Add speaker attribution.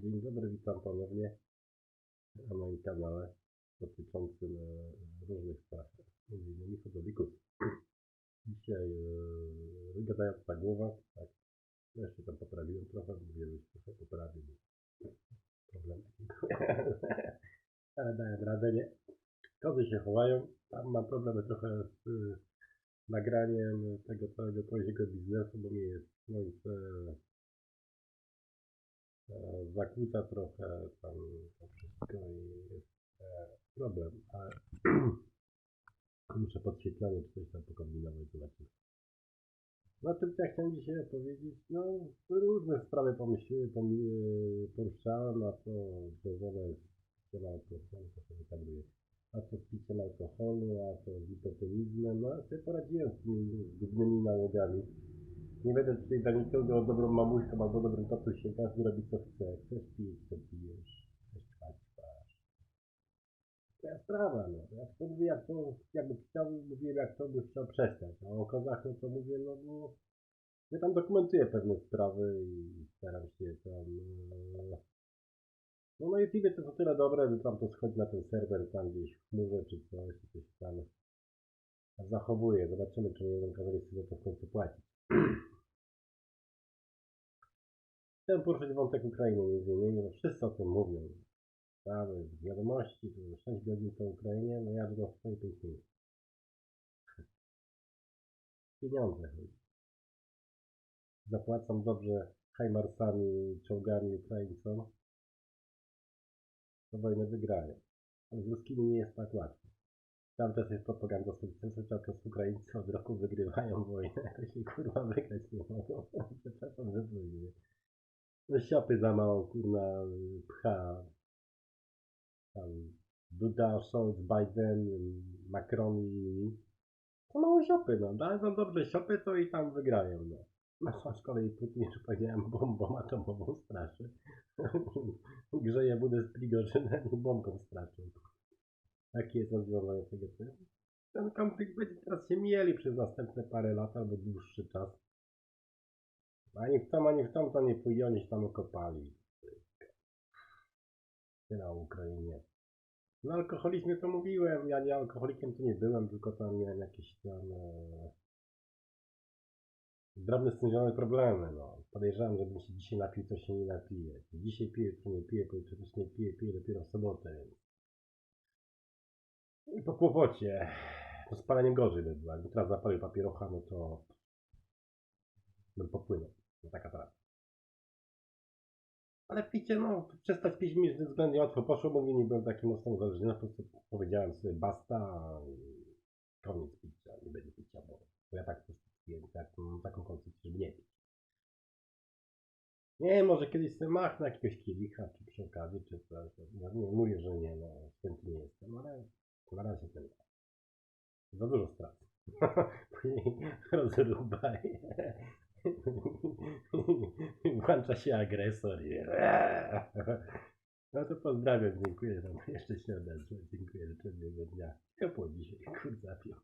Speaker 1: Dzień dobry, witam ponownie na moim kanale dotyczącym e, różnych spraw, innymi hodowlików. Dzisiaj e, gadająca głowa, tak, jeszcze tam poprawiłem trochę, mówię, że trochę poprawił. Problem. Ale dałem radę, nie? Kozy się chowają, tam mam problemy trochę z y, nagraniem tego całego koziego biznesu, bo mi jest słońce zakłóca trochę tam to wszystko i jest e, problem, ale muszę podświetlenie czy coś tam pokombinować, zobaczymy. No tym co ja chciałem dzisiaj opowiedzieć, no różne sprawy pomyślałem, pomi- poruszałem, a to związane z tym alkoholem, to sobie tak było. A to z piciem alkoholu, a to z hipotenizmem, no ja sobie poradziłem z tymi zgubnymi nałogami. Nie będę tutaj dla nikogo dobrą mamuśką albo dobrym tatusiem, każdy robi co chce. Chcesz pić, to pijesz. Chcesz spać, spasz. Twoja sprawa, no. Ja to mówię, jak to, jakby chciał, mówiłem, jak to by chciał przestać. A o kozach, no to mówię, no bo ja tam dokumentuję pewne sprawy i staram się tam... e, No na YouTubie to jest tyle dobre, że tam to schodzi na ten serwer tam gdzieś w chmurze czy coś, coś tam zachowuje. Zobaczymy, czy kazali sobie za to w końcu płacić. Chciałem poruszyć wątek Ukrainy między innymi, no wszyscy o tym mówią. Sprawy, wiadomości, to 6 godzin po Ukrainie, no jadę na swoje 5 minut. Pieniądze chodzi. Zapłacam dobrze hajmarsami, czołgami Ukraińcom, to wojnę wygrają. Ale z ruskimi nie jest tak łatwo. Tam też jest propaganda sukcesu, cały czas Ukraińcy od roku wygrywają wojnę, to się kurwa wygrać nie mogą. Przepraszam, że. No siopy za mało kurna pcha. Tam Duda, Scholz, Biden, Macron i inni. To mało siopy, no. Dadzą dobrze siopy, to i tam wygrają, no. No z kolei Putin, już powiedziałem, bombą atomową straszy. Grzeje budę z Prigorzynem i bombką straszą. Takie jest rozwiązanie tego. Ten konflikt będzie teraz się mieli przez następne parę lat albo dłuższy czas. Ani w tam, ani w tam to nie pójdzie, oni się tam okopali. Tyle o Ukrainie. No alkoholizmie to mówiłem, ja nie alkoholikiem to nie byłem, tylko tam miałem jakieś tam e, drobne stężone problemy, no. Podejrzewam, żebym się dzisiaj napił, to się nie napije. Dzisiaj piję, to nie piję, pojutrze też nie piję, piję dopiero w sobotę. I po kłopocie. To z gorzej by było. Jakbym teraz zapalił papierocha, no to bym popłynął. Ale picie, no, przestać pić mi względnie łatwo poszło, bo nie byłem taki mocno uzależniony, po prostu powiedziałem sobie basta koniec picia, nie będzie picia, bo, bo ja tak po prostu piję, tak, mam taką koncepcję, żeby nie pić. Nie, może kiedyś sobie machnę jakiegoś kielicha, czy przy okazji, czy coś. Ja nie mówię, że nie, no, święty nie jestem, ale na razie ten Za dużo strat. Rozrubaj. Włącza się agresor i... No to pozdrawiam, dziękuję wam. Jeszcze się odezwę. Dziękuję, życzę miłego dnia. Ciepło dzisiaj, kurwa, pił.